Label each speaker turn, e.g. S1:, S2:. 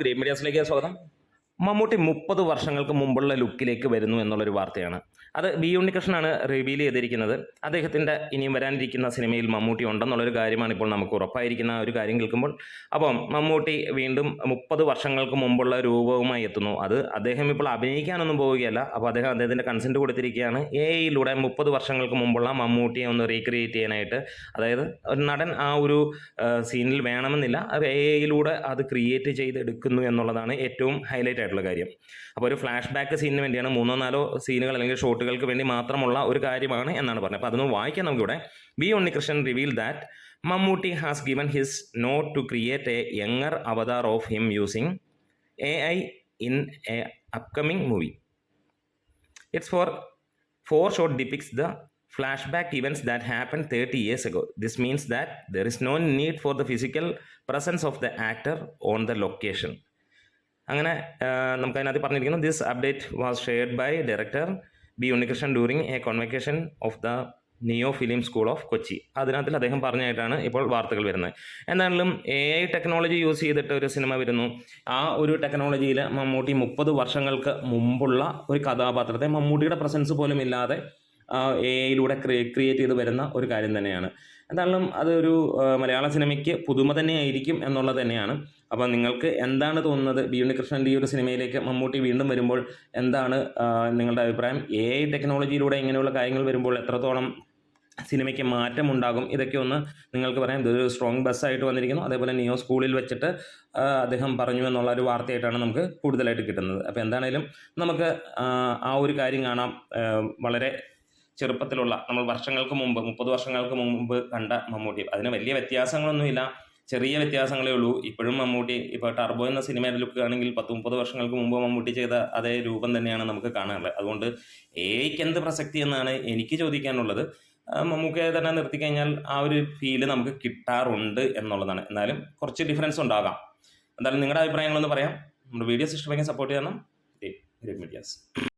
S1: Green മീഡിയാസിലേക്ക് സ്വാഗതം. മമ്മൂട്ടി മുപ്പത് വർഷങ്ങൾക്ക് മുമ്പുള്ള ലുക്കിലേക്ക് വരുന്നു എന്നുള്ളൊരു വാർത്തയാണ്. അത് ബി ഉണ്ണികൃഷ്ണനാണ് റിവീൽ ചെയ്തിരിക്കുന്നത്. അദ്ദേഹത്തിന്റെ ഇനിയും വരാനിരിക്കുന്ന സിനിമയിൽ മമ്മൂട്ടി ഉണ്ടെന്നുള്ളൊരു കാര്യമാണ് ഇപ്പോൾ നമുക്ക് ഉറപ്പായിരിക്കുന്ന ഒരു കാര്യം കേൾക്കുമ്പോൾ. അപ്പം മമ്മൂട്ടി വീണ്ടും മുപ്പത് വർഷങ്ങൾക്ക് മുമ്പുള്ള രൂപവുമായി എത്തുന്നു. അത് അദ്ദേഹം ഇപ്പോൾ അഭിനയിക്കാനൊന്നും പോവുകയല്ല. അപ്പോൾ അദ്ദേഹം അദ്ദേഹത്തിന്റെ കൺസെന്റ് കൊടുത്തിരിക്കുകയാണ്. എ മുപ്പത് വർഷങ്ങൾക്ക് മുമ്പുള്ള മമ്മൂട്ടിയെ ഒന്ന് റീക്രിയേറ്റ് ചെയ്യാനായിട്ട്. അതായത് ഒരു നടൻ ആ ഒരു സീനിൽ വേണമെന്നില്ല. അത് ഐയിലൂടെ അത് ക്രിയേറ്റ് ചെയ്തെടുക്കുന്നു എന്നുള്ളതാണ് ഏറ്റവും ഹൈലൈറ്റ് ആയിട്ടുള്ള കാര്യം അപ്പോൾ ഒരു ഫ്ലാഷ് ബാക്ക് സീനിന് വേണ്ടിയാണ് മൂന്നോ നാലോ സീനുകൾ അല്ലെങ്കിൽ ഷോട്ടുകൾക്ക് വേണ്ടി മാത്രമുള്ള ഒരു കാര്യമാണ് എന്നാണ് പറഞ്ഞത് അപ്പോൾ അതൊന്ന് വായിക്കാം നമുക്കിവിടെ B Unnikrishnan reveal that Mammootty has given his nod to create a younger avatar of him using A I in a upcoming movie it's for for shot depicts the flashback events that happen 30 years ago. This means that there is no need for the physical presence of the actor on the location. അങ്ങനെ നമുക്ക് അതിനകത്ത് പറഞ്ഞിരിക്കുന്നു this update was shared by director B Unnikrishnan during a convocation of the neo film school of Kochi അതിനകത്തിൽ അദ്ദേഹം പറഞ്ഞായിട്ടാണ് ഇപ്പോൾ വാർത്തകൾ വരുന്നത്. എന്തായാലും A I technology use ചെയ്തിട്ട് ഒരു സിനിമ വരുന്നു. ആ ഒരു ടെക്നോളജിയിൽ മമ്മൂട്ടി മുപ്പത് വർഷങ്ങൾക്ക് മുമ്പുള്ള ഒരു കഥാപാത്രത്തെ മമ്മൂട്ടിയുടെ പ്രസൻസ് പോലും ഇല്ലാതെ എ ഐയിലൂടെ ക്രിയേറ്റ് ചെയ്ത് വരുന്ന ഒരു കാര്യം തന്നെയാണ്. എന്തായാലും അതൊരു മലയാള സിനിമയ്ക്ക് പുതുമ തന്നെയായിരിക്കും എന്നുള്ളത് തന്നെയാണ്. അപ്പോൾ നിങ്ങൾക്ക് എന്താണ് തോന്നുന്നത്? ബി ഉണ്ണികൃഷ്ണന്റെ ഈ ഒരു സിനിമയിലേക്ക് മമ്മൂട്ടി വീണ്ടും വരുമ്പോൾ എന്താണ് നിങ്ങളുടെ അഭിപ്രായം? എ ഐ ടെക്നോളജിയിലൂടെ ഇങ്ങനെയുള്ള കാര്യങ്ങൾ വരുമ്പോൾ എത്രത്തോളം സിനിമയ്ക്ക് മാറ്റമുണ്ടാകും? ഇതൊക്കെ ഒന്ന് നിങ്ങൾക്ക് പറയാം. ഇതൊരു സ്ട്രോങ് ബസ്സായിട്ട് വന്നിരിക്കുന്നു. അതേപോലെ നിയോ സ്കൂളിൽ വെച്ചിട്ട് അദ്ദേഹം പറഞ്ഞു എന്നുള്ള ഒരു വാർത്തയായിട്ടാണ് നമുക്ക് കൂടുതലായിട്ട് കിട്ടുന്നത്. അപ്പോൾ എന്താണേലും നമുക്ക് ആ ഒരു കാര്യം കാണാം. വളരെ ചെറുപ്പത്തിലുള്ള നമ്മൾ വർഷങ്ങൾക്ക് മുമ്പ് മുപ്പത് വർഷങ്ങൾക്ക് മുമ്പ് കണ്ട മമ്മൂട്ടി. അതിന് വലിയ വ്യത്യാസങ്ങളൊന്നുമില്ല. ചെറിയ വ്യത്യാസങ്ങളേ ഉള്ളൂ. ഇപ്പോഴും മമ്മൂട്ടി ഇപ്പോൾ ടർബോ എന്ന സിനിമയുടെ ലുക്ക് ആണെങ്കിൽ പത്ത് മുപ്പത് വർഷങ്ങൾക്ക് മുമ്പ് മമ്മൂട്ടി ചെയ്ത അതേ രൂപം തന്നെയാണ് നമുക്ക് കാണാനുള്ളത്. അതുകൊണ്ട് എയ്ക്ക് എന്ത് പ്രസക്തി എന്നാണ് എനിക്ക് ചോദിക്കാനുള്ളത്. മമ്മൂക്കയെ തന്നെ നിർത്തി കഴിഞ്ഞാൽ ആ ഒരു ഫീൽ നമുക്ക് കിട്ടാറുണ്ട് എന്നുള്ളതാണ്. എന്നാലും കുറച്ച് ഡിഫറൻസ് ഉണ്ടാകാം. എന്തായാലും നിങ്ങളുടെ അഭിപ്രായങ്ങളൊന്ന് പറയാം. നമ്മുടെ വീഡിയോസ് ഇഷ്ടമെങ്കിൽ സപ്പോർട്ട് ചെയ്യണം. മീഡിയാസ്